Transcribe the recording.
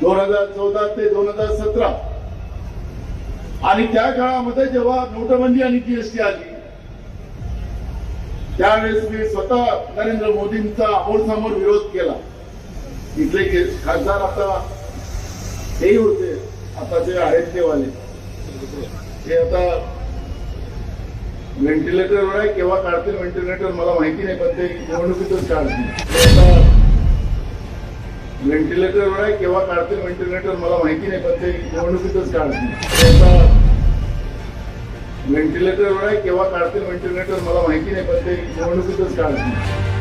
दोन हजार चौदा ते दोन हजार सतरा. आणि त्या काळामध्ये जेव्हा नोटबंदी आणि जीएसटी आली त्यावेळेस मी स्वतः नरेंद्र मोदींचा समोर विरोध केला. इथले खासदार आता हे होते. आता जे आहेत ते वाले ते आता व्हेंटिलेटरवर आहे केव्हा काढतील व्हेंटिलेटर मला माहिती नाही पण ते निवडणुकीतच काढतील. व्हेंटिलेटरवर आहे केव्हा काढतील व्हेंटिलेटर मला माहिती नाही पण ते निवडणुकीतच काढतील. व्हेंटिलेटरवर आहे केव्हा काढतील व्हेंटिलेटर मला माहिती नाही पण ते निवडणुकीतच काढतील.